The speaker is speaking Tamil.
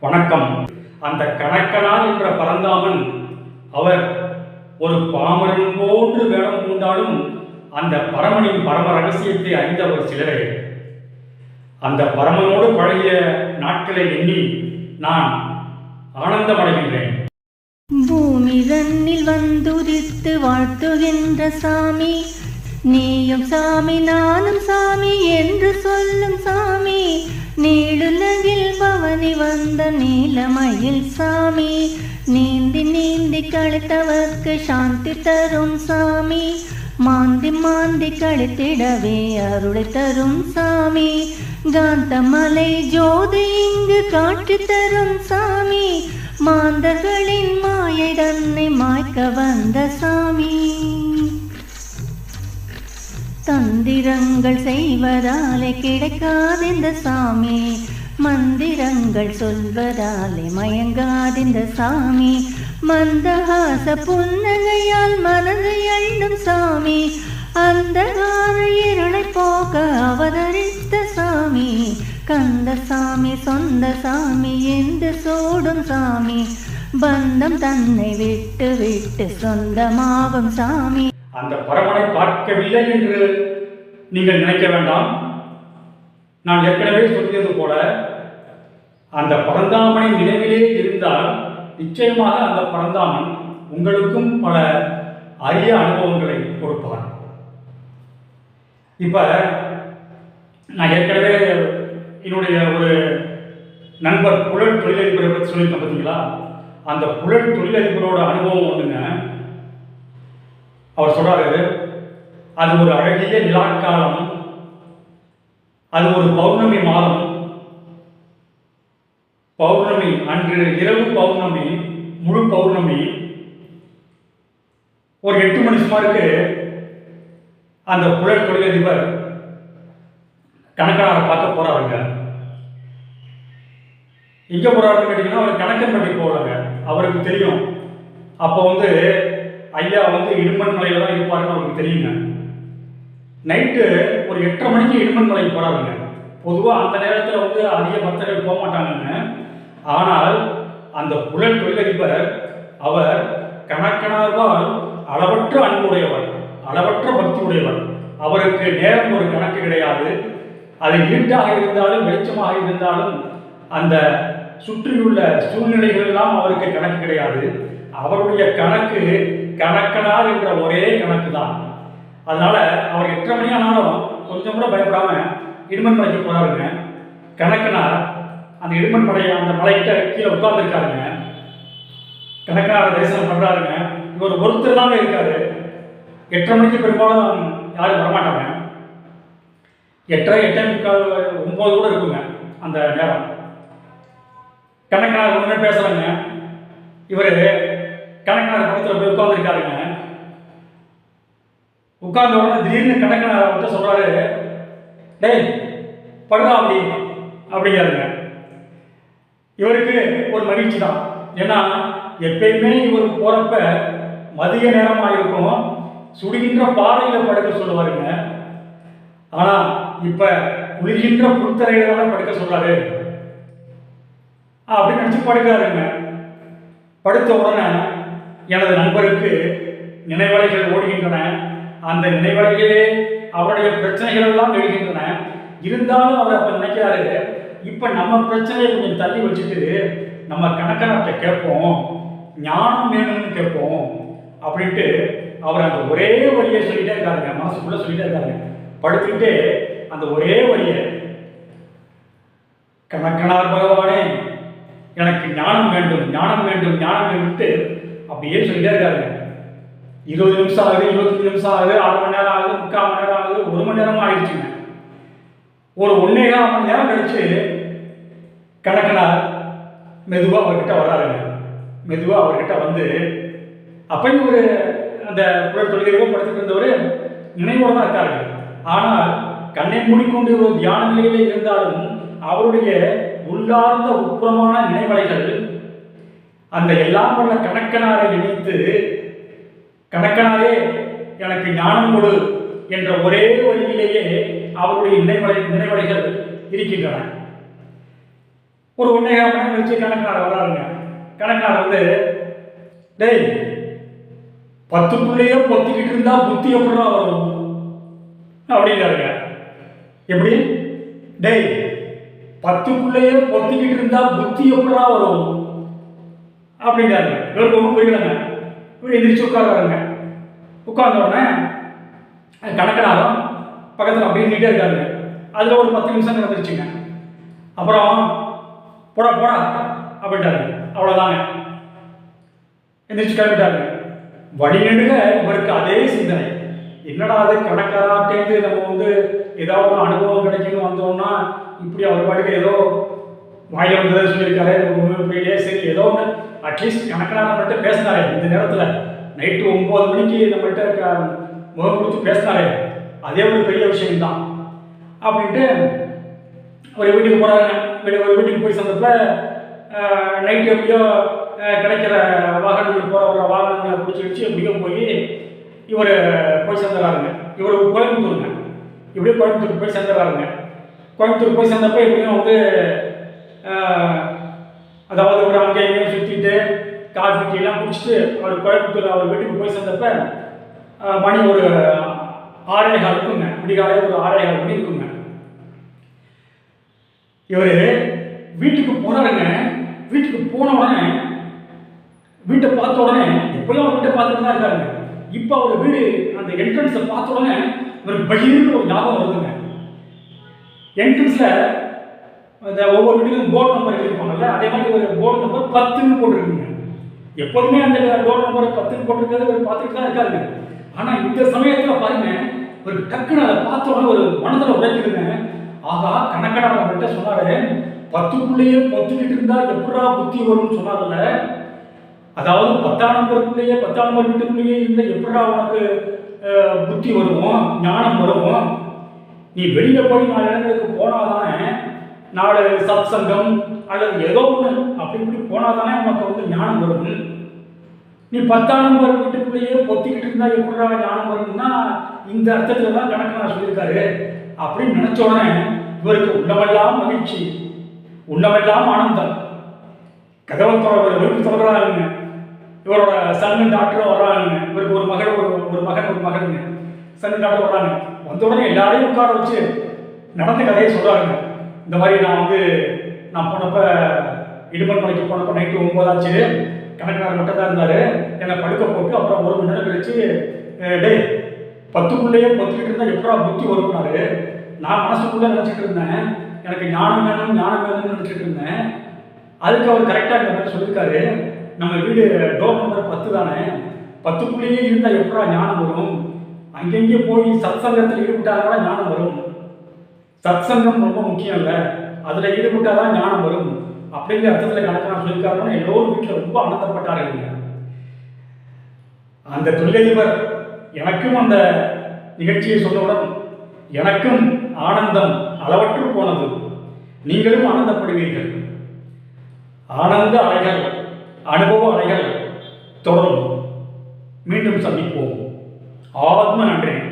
வணக்கம். அந்த கணக்கனார் என்ற பரந்தாமன் அவர் ஒரு பாமரன் போன்று வேடம் பூண்டாலும் அந்த பரமனின் பரம ரகசியத்தை அறிந்தவர் சிலரே. அந்த பரமனோடு பழைய நாட்களை எண்ணி நான் ஆனந்தமடைகின்றேன். பூமி தன்னில் வந்துரித்து வாழ்த்துகின்ற சாமி நீயும் சாமி நானும் சாமி என்று சொல்லும் சாமி. பவனி வந்த நீலமயில் சாமி நீந்தி நீந்தி கழித்தவர்க்கு சாந்தி தரும் சாமி மாந்தி மாந்தி கழித்திடவே அருளை தரும் சாமி காந்தமலை ஜோதி இங்கு காட்சி தரும் சாமி மாந்தர்களின் மாயை தன்னை மாய்க்க வந்த சாமி. தந்திரங்கள் செய்வதாலே கிடைக்காதிந்த சாமி மந்திரங்கள் சொல்வதாலே மயங்காதிந்த சாமி. மந்தஹாச புன்னகையால் மனதை அள்ளும் சாமி. அந்த இருளை போக அவதரித்த சாமி. கந்த சாமி சொந்த சாமி என்று சோடும் சாமி. பந்தம் தன்னை விட்டு விட்டு சொந்தமாகும் சாமி. அந்த பரமனை பார்க்கவில்லை என்று நீங்கள் நினைக்க வேண்டாம். நான் ஏற்கனவே சொல்லியது போல அந்த பரந்தாமனின் நினைவிலே இருந்தால் நிச்சயமாக அந்த பரந்தாமன் உங்களுக்கும் பல அரிய அனுபவங்களை கொடுப்பார். இப்போ நான் ஏற்கனவே என்னுடைய ஒரு நண்பர் புழல் தொழிலதிபரை பற்றி சொல்லியிருக்கேன் பார்த்தீங்களா அந்த புழல் தொழிலதிபரோட அனுபவம் ஒன்றுங்க அவர் சொல்றாரு அது ஒரு அழகிய நிலாக்காலம் அது ஒரு பௌர்ணமி மாதம். பௌர்ணமி அன்று இரவு பௌர்ணமி முழு பௌர்ணமி. ஒரு எட்டு மணி சுமாருக்கு அந்த புழல் தொழிலதிபர் கணக்காளரை பார்க்க போறாருங்க. எங்கே போறாருன்னு கேட்டீங்கன்னா அவர் கணக்கன் பண்ணி போகிறாங்க அவருக்கு தெரியும். அப்போ வந்து ஐயா வந்து இடுமன் மலையில தான் இருப்பாருன்னு அவருக்கு தெரியுங்க. நைட்டு ஒரு எட்டரை மணிக்கு இடுமன் மலைக்கு போறாருங்க. பொதுவாக அந்த நேரத்தில் வந்து அதிக பக்தர்கள் போக மாட்டாங்கங்க. ஆனால் அந்த புலன் தொழிலதிபர் அவர் கணக்கனார்வால் அளவற்ற அன்புடையவர் அளவற்ற பக்தி உடையவர் அவருக்கு நேரம் ஒரு கணக்கு கிடையாது. அது இருட்டாக இருந்தாலும் வெளிச்சமாக இருந்தாலும் அந்த சுற்றியுள்ள சூழ்நிலைகள் எல்லாம் அவருக்கு கணக்கு கிடையாது. அவருடைய கணக்கு கணக்கனார் என்ற ஒரே கணக்கு தான் அதனால அவர் எட்டரை மணி ஆனாலும் கொஞ்சம் கூட பயப்படாம இடுமன் மலைக்கு போறாருங்க. கணக்கனார் அந்த இடுமன் மலை அந்த மலைக்கிட்ட கீழே உட்கார்ந்துருக்காருங்க. கணக்கனார தரிசனம் பண்றாருங்க. இவர் ஒருத்தர் தாங்க இருக்காரு. எட்டரை மணிக்கு பெரும்பாலும் யாரும் வரமாட்டாங்க. எட்டரை எட்டரை முக்கால் ஒன்பது கூட இருக்குங்க அந்த நேரம். கணக்கனார் ஒன்றுமே பேசுறாங்க இவர் கணக்கனார் பக்கத்தில் போய் உட்காந்துருக்காருங்க உட்கார்ந்த உடனே திடீர்னு கணக்கனார் அவர்கிட்ட சொல்றாரு டேய் படுறா அப்படி அப்படிங்கிறாருங்க. இவருக்கு ஒரு மகிழ்ச்சி தான். ஏன்னா எப்பயுமே இவர் போறப்ப மதிய நேரமாக இருக்கும் சுடுகின்ற பாறையில் படுக்க சொல்லுவாருங்க. ஆனா இப்ப குளிர்கின்ற புல்தரையில தான் படுக்க சொல்றாரு. அப்படின்னு நினைச்சு படுக்கிறாருங்க. படுத்த உடனே எனது நண்பருக்கு நினைவலைகள் ஓடுகின்றன. அந்த நினைவடையிலே அவருடைய பிரச்சனைகள் எல்லாம் எழுகின்றன. இருந்தாலும் அவர் அப்ப நினைக்கிறாரு இப்ப நம்ம பிரச்சனையை கொஞ்சம் தள்ளி வச்சுட்டு நம்ம கணக்கனத்தை கேட்போம் ஞானம் வேணும்னு கேட்போம் அப்படின்ட்டு அவர் அந்த ஒரே வழியை சொல்லிட்டே இருக்காருங்க. மனசுக்குள்ள சொல்லிட்டே இருக்காருங்க. படுத்துக்கிட்டே அந்த ஒரே வழியை கணக்கனார் பகவானே எனக்கு ஞானம் வேண்டும் ஞானம் வேண்டும் ஞானம் வேண்டும்ட்டு அப்படியே சொல்லிட்டே இருக்காருங்க. இருபது நிமிஷம் ஆகுது இருபத்தஞ்சு நிமிஷம் ஆகுது அரை மணி நேரம் ஆகுது முக்கால் மணி நேரம் ஆகுது ஒரு மணி நேரம் ஆயிடுச்சுங்க. ஒரு ஒன்னே கால் மணி நேரம் கழிச்சு கணக்கனார் மெதுவாக அவர்கிட்ட வராருங்க மெதுவாக அவர்கிட்ட வந்து அப்பயும் ஒரு அந்த புயல் தொழிலும் படுத்துட்டு இருந்தவர் நினைவோடு தான் இருக்காரு ஆனால் கண்ணை மூடிக்கொண்டு ஒரு தியான நிலையிலே இருந்தாலும் அவருடைய உள்ளார்ந்த உட்புறமான நினைவலைகள் அந்த எல்லாம் வல்ல கணக்கனாரை நினைத்து கணக்கனாரே எனக்கு ஞானம் கொடு என்ற ஒரே வழியிலேயே அவருடைய நினைவலை நினைவலைகள் இருக்கின்றன. ஒரு ஒன்றே மணி வச்சு கணக்கார வராருங்க. கணக்கார வந்து டேய் பத்துக்குள்ளேயே பொத்திக்கிட்டு இருந்தா புத்தி எப்படா வரும்? அப்படிங்கிறாருங்க. எப்படி? டேய் பத்துக்குள்ளேயே பொத்திக்கிட்டு இருந்தா புத்தி எப்படா வரும்? அப்படிங்கிறாரு இவருக்கு ஒன்றும் புரியலங்க. இவர் எந்திரிச்சு உட்கார்றாருங்க. உட்கார்ந்த உடனே கணக்கனாலும் பக்கத்தில் அப்படியே நீட்டாக இருக்காருங்க. அதில் ஒரு பத்து நிமிஷம் நடந்துருச்சுங்க அப்புறம் போடா போடா அப்படின்ட்டாரு. அவ்வளோதாங்க எந்திரிச்சு கிளம்பிட்டாரு. வழிநெடுக இவருக்கு அதே சிந்தனை. என்னடா அது கணக்காராட்டேந்து நம்ம வந்து ஏதாவது ஒரு அனுபவம் கிடைக்குன்னு வந்தோம்னா இப்படி அவர் பாட்டுக்கு ஏதோ வாயில் வந்ததை சொல்லியிருக்காரு. உண்மையிலேயே சரி ஏதோ ஒன்று அட்லீஸ்ட் கணக்கனார நம்மள்கிட்ட பேசினாரே இந்த நேரத்தில். நைட்டு ஒம்பது மணிக்கு நம்மள்கிட்ட க- முகம் கொடுத்து பேசினாரே. அதே ஒரு பெரிய விஷயம்தான். அப்படின்ட்டு ஒரு வீட்டுக்கு போகிறாங்க வீடு ஒரு வீட்டுக்கு போய் சேர்ந்தப்ப நைட்டு எப்படியோ கிடைக்கிற வாகனங்கள் போகிற வாகனங்களை பிடிச்சி வச்சு எப்படியோ போய் இவர் போய் சேர்ந்துடுறாருங்க இவர் கோயம்புத்தூருங்க. இப்படியே கோயம்புத்தூர் போய் சேர்ந்துடுறாருங்க கோயம்புத்தூர் போய் சேர்ந்தப்ப எப்படியும் வந்து அதாவது ஒரு அங்கே எங்கேயும் சுற்றிட்டு காஃபி டீலாம் குடிச்சிட்டு அவர் கோயம்புத்தூர் அவர் வீட்டுக்கு போய் சேர்ந்தப்ப மணி ஒரு ஆறே கால் இருக்குங்க. விடிகாலை ஒரு ஆறே கால் மணி இருக்குங்க. இவர் வீட்டுக்கு போனாருங்க வீட்டுக்கு போன உடனே வீட்டை பார்த்த உடனே எப்பயும் அவர் வீட்டை பார்த்துட்டு தான் இருக்காருங்க. இப்போ அவர் வீடு அந்த என்ட்ரன்ஸை பார்த்த உடனே ஒரு பகிர்ந்து ஒரு ஞாபகம் வருதுங்க. என்ட்ரன்ஸில் அந்த ஒவ்வொரு வீட்டுக்கும் போர்டு நம்பர் எழுதிருப்பாங்கல்ல அதே மாதிரி ஒரு போர்டு நம்பர் பத்துன்னு போட்டிருக்குங்க. எப்போதுமே அந்த டோர் நம்பர் பத்துன்னு போட்டிருக்கிறது ஒரு பார்த்துட்டு தான் இருக்காருங்க ஆனால் இந்த சமயத்தில் பாருங்க ஒரு டக்குன்னு அதை பார்த்த உடனே ஒரு மனதில் உடைக்குதுங்க. ஆகா கணக்கடான அவர்கிட்ட சொன்னாரு பத்துக்குள்ளேயே பத்துக்கிட்டு இருந்தா எப்படா புத்தி வரும்னு சொன்னார்ல. அதாவது பத்தாம் நம்பருக்குள்ளேயே பத்தாம் நம்பர் வீட்டுக்குள்ளேயே இருந்தால் எப்படா உனக்கு புத்தி வரும் ஞானம் வருவோம் நீ வெளியில போய் நாலு இடங்களுக்கு போனாதானே நாலு சத் சங்கம் அல்லது ஏதோ ஒன்று அப்படி இப்படி போனாதானே உனக்கு வந்து ஞானம் வரும் நீ பத்தாம் நம்பர் வீட்டுக்குள்ளேயே பொத்திக்கிட்டு இருந்தா எப்படா ஞானம் வரும்னா இந்த அர்த்தத்தில் தான் கணக்கு நான் சொல்லியிருக்காரு. அப்படின்னு நினைச்ச உடனே இவருக்கு உள்ளமெல்லாம் மகிழ்ச்சி உள்ளமெல்லாம் ஆனந்தம். கதவை தொடர்பு வீட்டு தொடர்றாங்க இவரோட சன் டாக்டரும் வர்றாங்க இவருக்கு ஒரு மகள் ஒரு ஒரு மகன் ஒரு மகனுங்க சன் டாக்டர் வர்றாங்க. வந்த உடனே எல்லாரையும் உட்கார வச்சு நடந்த கதையை சொல்றாங்க இந்த மாதிரி நான் வந்து நான் போனப்ப இடுமன் மலைக்கு போனப்ப நைட்டு ஒன்பதாச்சு கணக்கனார் மட்டும் தான் இருந்தாரு. என்னை படுக்க போட்டு அப்புறம் ஒரு மணி நேரம் கழிச்சு டே பத்துக்குள்ளேயே பத்துக்கிட்டு இருந்தால் எப்படா புத்தி வரும்னாரு? நான் மனசுக்குள்ளே நினச்சிட்டு இருந்தேன். எனக்கு ஞானம் வேணும் ஞானம் வேணும்னு நினச்சிட்டு இருந்தேன். அதுக்கு அவர் கரெக்டாக இந்த மாதிரி சொல்லியிருக்காரு நம்ம வீடு டோர் நம்பர் பத்து தானே? பத்துக்குள்ளேயே இருந்தால் எப்படா ஞானம் வரும்? அங்கங்கே போய் சத்சங்கத்தில் ஈடுபட்டால் கூட ஞானம் வரும்? சத்சங்கம் ரொம்ப முக்கியம் இல்லை அதில் ஈடுபட்டால் தான் ஞானம் வரும். அப்படிங்கிற அர்த்தத்தில் கணக்கான சொல்லியிருக்காருன்னு எல்லோரும் வீட்டில் ரொம்ப ஆனந்தப்பட்டார்கள் அந்த தொழிலதிபர் எனக்கும் அந்த நிகழ்ச்சியை சொன்னவுடன் எனக்கும் ஆனந்தம் அளவற்று போனது. நீங்களும் ஆனந்தப்படுவீர்கள். ஆனந்த அலைகள் அனுபவ அலைகள் தொடரும். மீண்டும் சந்திப்போம். ஆத்ம நன்றி.